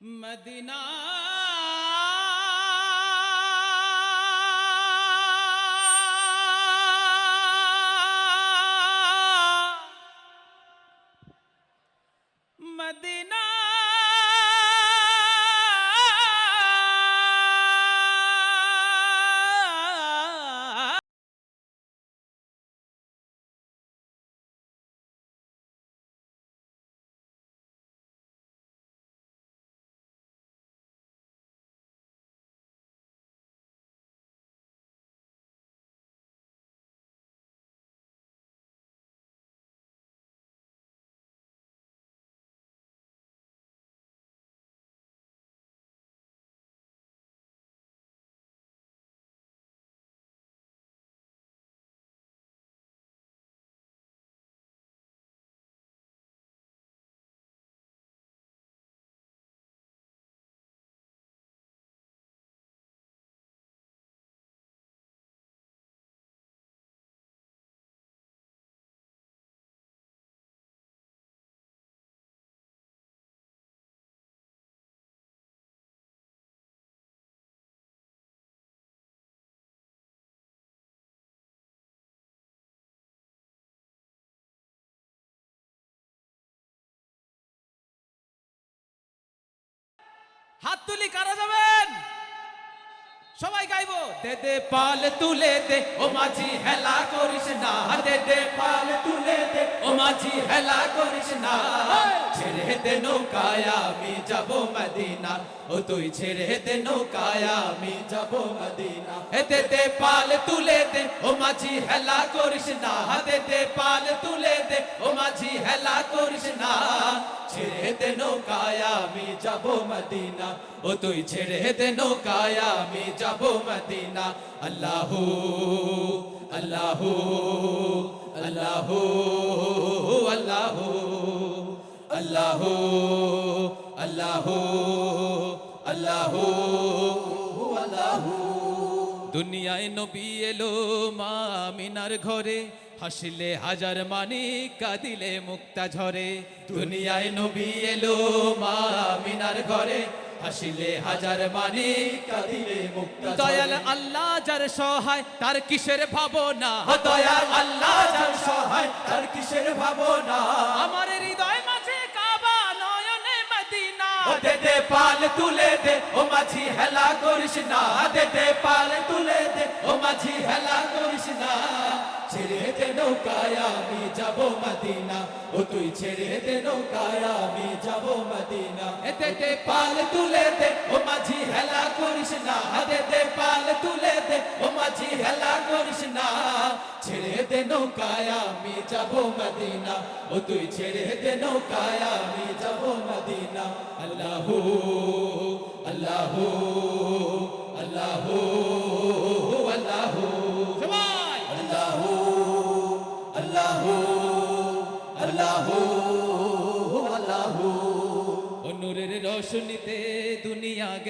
مدینہ হাত তুলি, কারা যাবেন? সবাই গাইবো। দে দে, পাল তুলে দে, ও মাঝি হেলা করিস না। দে দে, পাল তুলে দে, ও মাঝি হেলা করিস না। ছেড়ে দে নৌকায়, আমি যাব মদিনা। ও তুই ছেড়ে দে নৌকায়, আমি যাব মদিনা। এ দে, পাল তুলে দে, ও মাঝি হেলা করিস না। দে দে, পাল তুলে দে, ও মাঝি হেলা করিস না। দে নৌকায় আমি যাব মদিনা। ও তুই ছেড়ে দে আমি যাব মদিনা। আল্লাহ আল্লাহ আল্লাহ আল্লাহ আল্লাহ আল্লাহ আল্লাহ আল্লাহ। দুনিয়ায় নবী এলো মা মিনার ঘরে। হাসিলে হাজার মানি কাঁদিলে মুক্তা ঝরে। দুনিয়ায় নবী এলো মা মিনার ঘরে। হাসিলে হাজার মানি কাঁদিলে মুক্তা দয়াল আল্লাহ যার সহায় তার কিসের ভাবনা? দয়াল আল্লাহ যার সহায় তার কিসের ভাবনা? আমার হৃদয় মাঝে কাবা নয়নে মদিনা। দে দে পাল তুলে দে ও মাঝি হেলা করিস না। দে দে পাল তুলে দে ও মাঝি হেলা করিস না। ছেড়ে দে নৌকায় আমি যাব মদিনা। ও তুই ছেড়ে দে নৌকায় আমি যাব মদিনা। এ দে পাল তুলে দে, ও মাঝি হেলা করিস না। দে দে পাল তুলে দে, ও মাঝি হেলা করিস না। ছেড়ে দে নৌকায় আমি যাব মদিনা। ও তুই ছেড়ে নৌকায় আমি যাব মদিনা। আল্লাহ আল্লাহ আল্লাহ।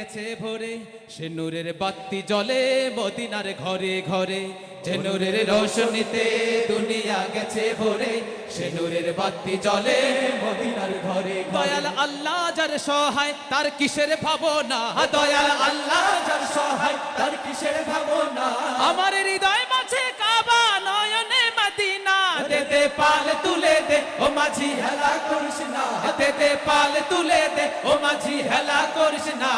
গেছে ভরে সে নূরের বাতি জ্বলে মদিনার ঘরে ঘরে। যে নূরের রোশনীতে দুনিয়া গেছে ভরে সে নূরের বাতি জ্বলে মদিনার ঘরে দয়াল আল্লাহ যার সহায় তার কিসের ভাবনা? দয়াল আল্লাহ যার সহায় তার কিসের ভাবনা? আমার হৃদয় মাঝে কাবা নয়নে মদিনা। দে দে পাল তুলে দে ও মাঝি হেলা করিস না। দে পাল তুলে দে, ও মাঝি হেলা করিস না।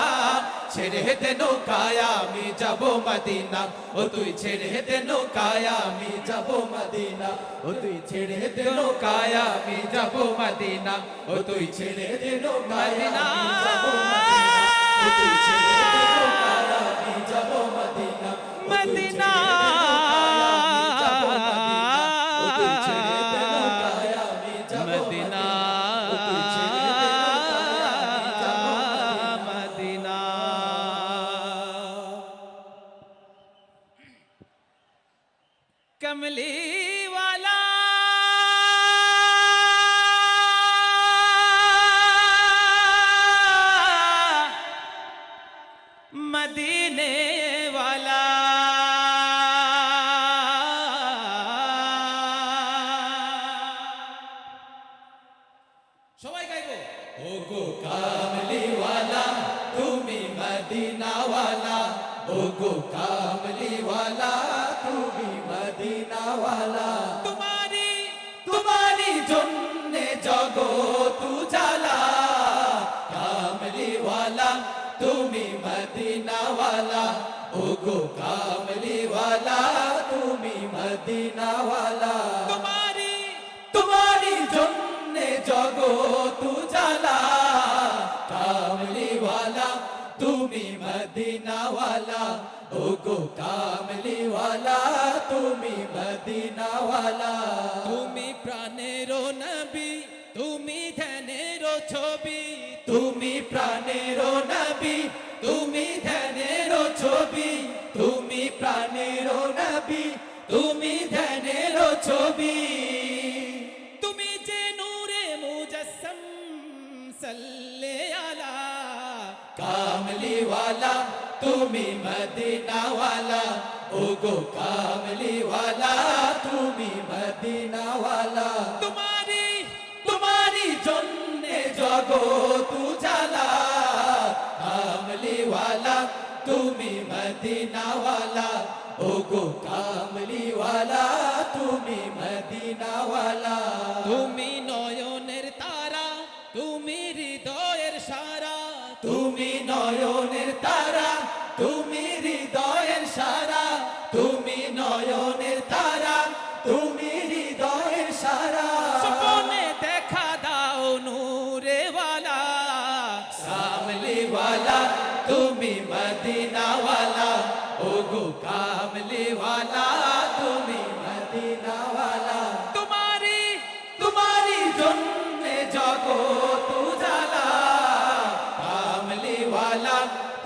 ছেড়ে হেতে নৌকায়, আমি যাব মদিনা। ও তুই ছেড়ে হেতে নৌকায়, আমি যাব মদিনা। ও তুই ছেড়ে হেতে নৌকায়, আমি যাব মদিনা। ও তুই ছেড়ে হেতে নৌকায়, আমি যাব মদিনা। कमली वाला। मदीने वाला। सबाई गए हो गो कमली वाला तुम्हें मदीना वाला। हो गो कमली वाला तुम्हें মদিনাওয়ালা। তোমারি তোমারি জন্যে জগৎ উজালা। কামলিওয়ালা, তুমি মদিনাওয়ালা। ও গো কামলিওয়ালা, তুমি মদিনাওয়ালা। তোমারি তোমারি জন্যে জগৎ উজালা। তুমি ধ্যানের ছবি তুমি প্রাণের নবী তুমি ধ্যানের ছবি তুমি প্রাণের নবী তুমি ধ্যানের ছবি তুমি যে নূরে মুজসম সাল্লে আলা কামলিওয়ালা তুমি মদিনাওয়ালা ও গো কামলিওয়ালা তুমি মদিনাওয়ালা তোমারি তোমারি জন্যে তু জালা কামলিওয়ালা তুমি মদিনাওয়ালা ও গো কামলিওয়ালা তুমি মদিনাওয়ালা তুমি নয়নের